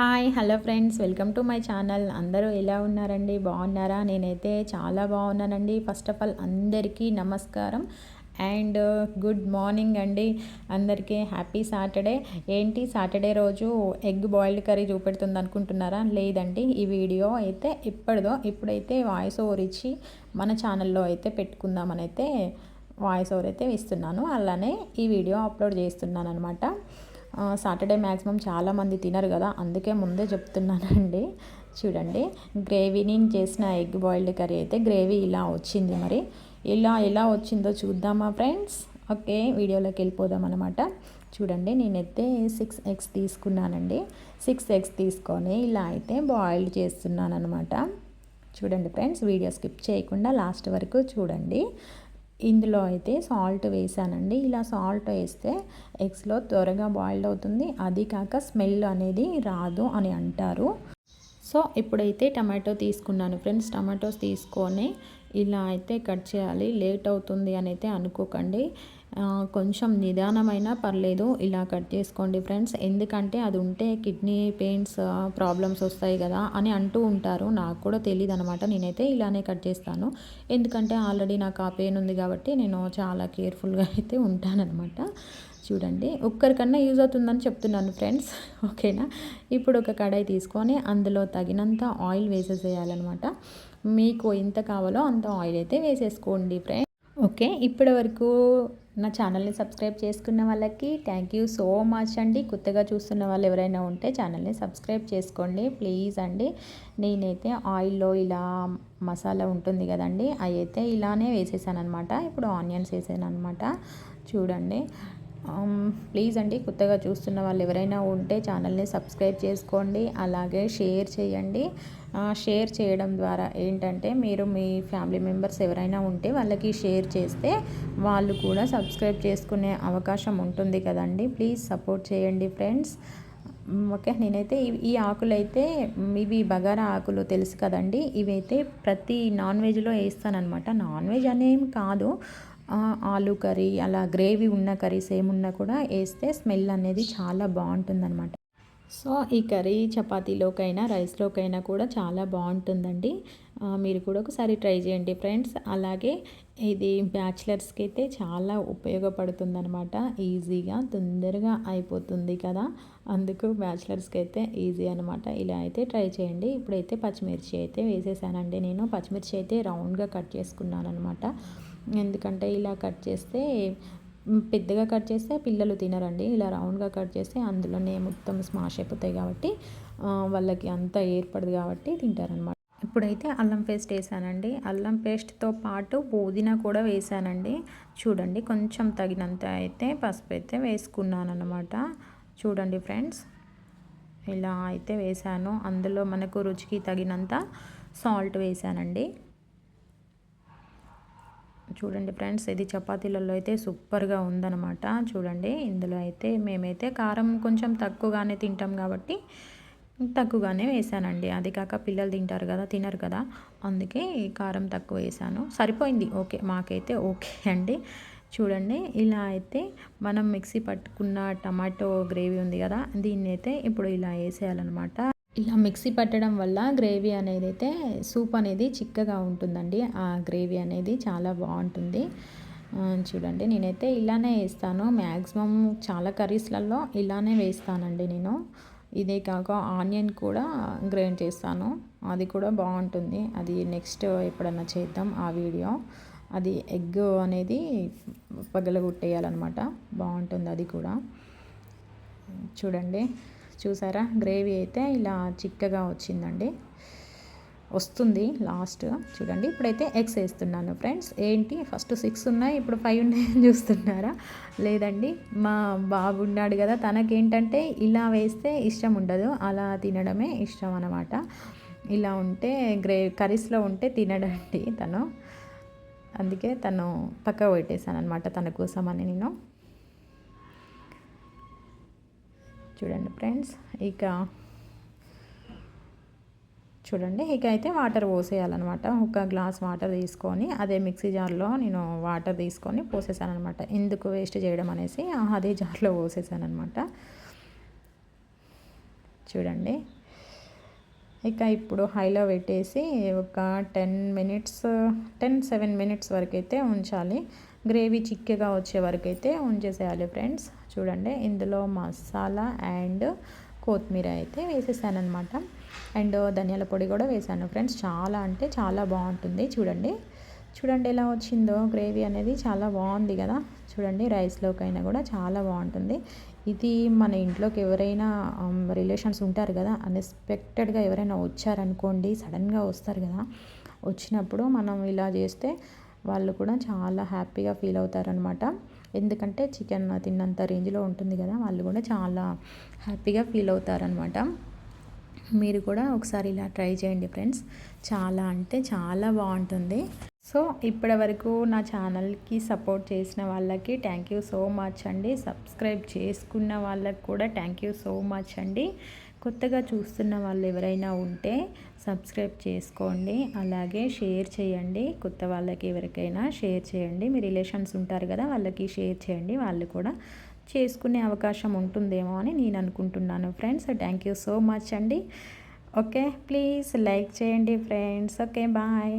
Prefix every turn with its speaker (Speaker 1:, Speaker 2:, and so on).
Speaker 1: Hi hello friends. Welcome to my channel. అందరూ ఎలా ఉన్నారండి? బాగున్నారా? నేనైతే చాలా బాగున్నానండి. ఫస్ట్ ఆఫ్ ఆల్ అందరికీ నమస్కారం. అండ్ గుడ్ మార్నింగ్ అండి. అందరికీ హ్యాపీ సాటర్డే. ఏంటి? సాటర్డే రోజు ఎగ్ బాయిల్డ్ కర్రీ చూపెడుతుంది అనుకుంటున్నారా? లేదండి. ఈ వీడియో అయితే ఇప్పటిదో ఇప్పుడైతే వాయిస్ ఓవర్ ఇచ్చి మన ఛానల్లో అయితే పెట్టుకుందామని అయితే వాయిస్ ఓవర్ అయితే ఇస్తున్నాను అలానే ఈ వీడియో అప్లోడ్ చేస్తున్నాను అనమాట సాటర్డే మ్యాక్సిమం చాలామంది తినరు కదా అందుకే ముందే చెప్తున్నానండి. చూడండి గ్రేవీని చేసిన ఎగ్ బాయిల్డ్ కర్రీ అయితే గ్రేవీ ఇలా వచ్చింది మరి. ఇలా ఎలా వచ్చిందో చూద్దామా ఫ్రెండ్స్? ఓకే వీడియోలోకి వెళ్ళిపోదాం అనమాట చూడండి నేనైతే సిక్స్ ఎగ్స్ తీసుకున్నానండి. సిక్స్ ఎగ్స్ తీసుకొని ఇలా అయితే బాయిల్డ్ చేస్తున్నాను అనమాట చూడండి ఫ్రెండ్స్ వీడియో స్కిప్ చేయకుండా లాస్ట్ వరకు చూడండి. ఇందులో అయితే సాల్ట్ వేసానండి. ఇలా సాల్ట్ వేస్తే ఎగ్స్లో త్వరగా బాయిల్డ్ అవుతుంది. అది కాక స్మెల్ అనేది రాదు అని అంటారు. సో ఇప్పుడైతే టమాటో తీసుకున్నాను ఫ్రెండ్స్. టమాటోస్ తీసుకొని ఇలా అయితే కట్ చేయాలి. లేట్ అవుతుంది అని అయితే అనుకోకండి. కొంచెం నిదానమైనా పర్లేదు ఇలా కట్ చేసుకోండి ఫ్రెండ్స్. ఎందుకంటే అది ఉంటే కిడ్నీ పెయిన్స్ ప్రాబ్లమ్స్ వస్తాయి కదా అని అంటూ ఉంటారు. నాకు కూడా తెలియదు అనమాట నేనైతే ఇలానే కట్ చేస్తాను. ఎందుకంటే ఆల్రెడీ నాకు ఆ పెయిన్ ఉంది కాబట్టి నేను చాలా కేర్ఫుల్గా అయితే ఉంటానన్నమాట. చూడండి ఒక్కరికన్నా యూజ్ అవుతుందని చెప్తున్నాను ఫ్రెండ్స్. ఓకేనా? ఇప్పుడు ఒక కడాయి తీసుకొని అందులో తగినంత ఆయిల్ వేసేసేయాలన్నమాట. మీకు ఎంత కావాలో అంత ఆయిల్ అయితే వేసేసుకోండి ఫ్రెండ్స్. ఓకే ఇప్పటి వరకు నా ఛానల్ని సబ్స్క్రైబ్ చేసుకున్న వాళ్ళకి థ్యాంక్ యూ సో మచ్ అండి. కొత్తగా చూస్తున్న వాళ్ళు ఎవరైనా ఉంటే ఛానల్ని సబ్స్క్రైబ్ చేసుకోండి ప్లీజ్ అండి. నేనైతే ఆయిల్లో ఇలా మసాలా ఉంటుంది కదండి అవి అయితే ఇలానే వేసేసాను అనమాట ఇప్పుడు ఆనియన్స్ వేసాను అనమాట చూడండి. Um, ప్లీజ్ అండి కొత్తగా చూస్తున్న వాళ్ళు ఎవరైనా ఉంటే ఛానల్ని సబ్స్క్రైబ్ చేసుకోండి అలాగే షేర్ చేయండి. షేర్ చేయడం ద్వారా ఏంటంటే మీరు మీ ఫ్యామిలీ మెంబర్స్ ఎవరైనా ఉంటే వాళ్ళకి షేర్ చేస్తే వాళ్ళు కూడా సబ్స్క్రైబ్ చేసుకునే అవకాశం ఉంటుంది కదండి. ప్లీజ్ సపోర్ట్ చేయండి ఫ్రెండ్స్ ఓకే um, నేనైతే ఈ ఆకులు అయితే ఇవి బగారా ఆకులు తెలుసు కదండి. ఇవైతే ప్రతి నాన్ వెజ్లో వేస్తానమాట నాన్ వెజ్ అనేం కాదు. ఆలు కర్రీ అలా గ్రేవీ ఉన్న కర్రీస్ ఏమున్నా కూడా వేస్తే స్మెల్ అనేది చాలా బాగుంటుందన్నమాట. సో ఈ కర్రీ చపాతీలోకైనా రైస్లోకైనా కూడా చాలా బాగుంటుందండి. మీరు కూడా ఒకసారి ట్రై చేయండి ఫ్రెండ్స్. అలాగే ఇది బ్యాచిలర్స్కి అయితే చాలా ఉపయోగపడుతుందనమాట ఈజీగా తొందరగా అయిపోతుంది కదా. అందుకు బ్యాచిలర్స్కి అయితే ఈజీ అనమాట ఇలా అయితే ట్రై చేయండి. ఇప్పుడైతే పచ్చిమిర్చి అయితే వేసేసానండి నేను. పచ్చిమిర్చి అయితే రౌండ్గా కట్ చేసుకున్నాను అనమాట ఎందుకంటే ఇలా కట్ చేస్తే పెద్దగా కట్ చేస్తే పిల్లలు తినరండి. ఇలా రౌండ్గా కట్ చేస్తే అందులోనే మొత్తం స్మాష్ అయిపోతాయి కాబట్టి వాళ్ళకి అంత ఏర్పడదు కాబట్టి తింటారనమాట ఇప్పుడైతే అల్లం పేస్ట్ వేసానండి. అల్లం పేస్ట్తో పాటు పుదీనా కూడా వేసానండి. చూడండి కొంచెం తగినంత అయితే పసుపు అయితే వేసుకున్నాను అనమాట చూడండి ఫ్రెండ్స్ ఇలా అయితే వేసాను. అందులో మనకు రుచికి తగినంత సాల్ట్ వేసానండి. చూడండి ఫ్రెండ్స్ ఇది చపాతీలలో అయితే సూపర్గా ఉందనమాట చూడండి ఇందులో అయితే మేమైతే కారం కొంచెం తక్కువగానే తింటాం కాబట్టి తక్కువగానే వేసానండి. అది కాక పిల్లలు తింటారు కదా తినరు కదా అందుకే కారం తక్కువ వేసాను. సరిపోయింది ఓకే మాకైతే ఓకే అండి. చూడండి ఇలా అయితే మనం మిక్సీ పట్టుకున్న టమాటో గ్రేవీ ఉంది కదా దీన్ని అయితే ఇప్పుడు ఇలా వేసేయాలన్నమాట. ఇలా మిక్సీ పట్టడం వల్ల గ్రేవీ అనేది అయితే సూప్ అనేది చిక్కగా ఉంటుందండి. ఆ గ్రేవీ అనేది చాలా బాగుంటుంది. చూడండి నేనైతే ఇలానే వేస్తాను. మ్యాక్సిమం చాలా కర్రీస్లలో ఇలానే వేస్తానండి నేను. ఇదే కాక ఆనియన్ కూడా గ్రైండ్ చేస్తాను. అది కూడా బాగుంటుంది. అది నెక్స్ట్ ఎప్పుడన్నా చేద్దాం ఆ వీడియో. అది ఎగ్ అనేది పగలగొట్టేయాలన్నమాట. బాగుంటుంది అది కూడా. చూడండి. చూసారా? గ్రేవీ అయితే ఇలా చిక్కగా వచ్చిందండి. వస్తుంది లాస్ట్. చూడండి ఇప్పుడైతే ఎగ్స్ వేస్తున్నాను ఫ్రెండ్స్. ఏంటి? ఫస్ట్ సిక్స్ ఉన్నాయి ఇప్పుడు ఫైవ్ ఉన్నాయని చూస్తున్నారా? లేదండి మా బాబు ఉన్నాడు కదా తనకేంటంటే ఇలా వేస్తే ఇష్టం ఉండదు. అలా తినడమే ఇష్టం అనమాట ఇలా ఉంటే గ్రే కర్రీస్లో ఉంటే తినడండి తను. అందుకే తను పక్క పెట్టేశాను అనమాట తన కోసమని నేను. చూడండి ఫ్రెండ్స్. ఇక చూడండి ఇక అయితే వాటర్ పోసేయాలన్నమాట. ఒక గ్లాస్ వాటర్ తీసుకొని అదే మిక్సీ జార్లో నేను వాటర్ తీసుకొని పోసేసాను అనమాట ఎందుకు వేస్ట్ చేయడం అనేసి అదే జార్లో పోసేసాను అనమాట చూడండి. ఇక ఇప్పుడు హైలో పెట్టేసి ఒక ten minutes ten seven minutes వరకు అయితే ఉంచాలి. గ్రేవీ చిక్కగా వచ్చే వరకు అయితే ఉంచేసేయాలి ఫ్రెండ్స్ చూడండి ఇందులో మసాలా అండ్ కొత్తిమీర అయితే వేసేసాను అనమాట అండ్ ధనియాల పొడి కూడా వేసాను ఫ్రెండ్స్ చాలా అంటే చాలా బాగుంటుంది. చూడండి చూడండి ఎలా వచ్చిందో. గ్రేవీ అనేది చాలా బాగుంది కదా. చూడండి రైస్లోకైనా కూడా చాలా బాగుంటుంది. ఇది మన ఇంట్లోకి ఎవరైనా um, రిలేషన్స్ ఉంటారు కదా అన్ఎక్స్పెక్టెడ్గా ఎవరైనా వచ్చారనుకోండి సడన్గా వస్తారు కదా. వచ్చినప్పుడు మనం ఇలా చేస్తే వాళ్ళు కూడా చాలా హ్యాపీగా ఫీల్ అవుతారనమాట ఎందుకంటే చికెన్ తిన్నంత రేంజ్లో ఉంటుంది కదా వాళ్ళు కూడా చాలా హ్యాపీగా ఫీల్ అవుతారనమాట మీరు కూడా ఒకసారి ఇలా ట్రై చేయండి ఫ్రెండ్స్. చాలా అంటే చాలా బాగుంటుంది. సో ఇప్పటి వరకు నా ఛానల్కి సపోర్ట్ చేసిన వాళ్ళకి థ్యాంక్ యూ సో మచ్ అండి. సబ్స్క్రైబ్ చేసుకున్న వాళ్ళకి కూడా థ్యాంక్ యూ సో మచ్ అండి. కొత్తగా చూస్తున్న వాళ్ళు ఎవరైనా ఉంటే సబ్స్క్రైబ్ చేసుకోండి. అలాగే షేర్ చేయండి. కొత్త వాళ్ళకి ఎవరికైనా షేర్ చేయండి. మీ రిలేషన్స్ ఉంటారు కదా వాళ్ళకి షేర్ చేయండి. వాళ్ళు కూడా చేసుకునే అవకాశం ఉంటుందేమో అని నేను అనుకుంటున్నాను friends. Thank you so much అండి. ఓకే ప్లీజ్ లైక్ చేయండి ఫ్రెండ్స్. Okay bye.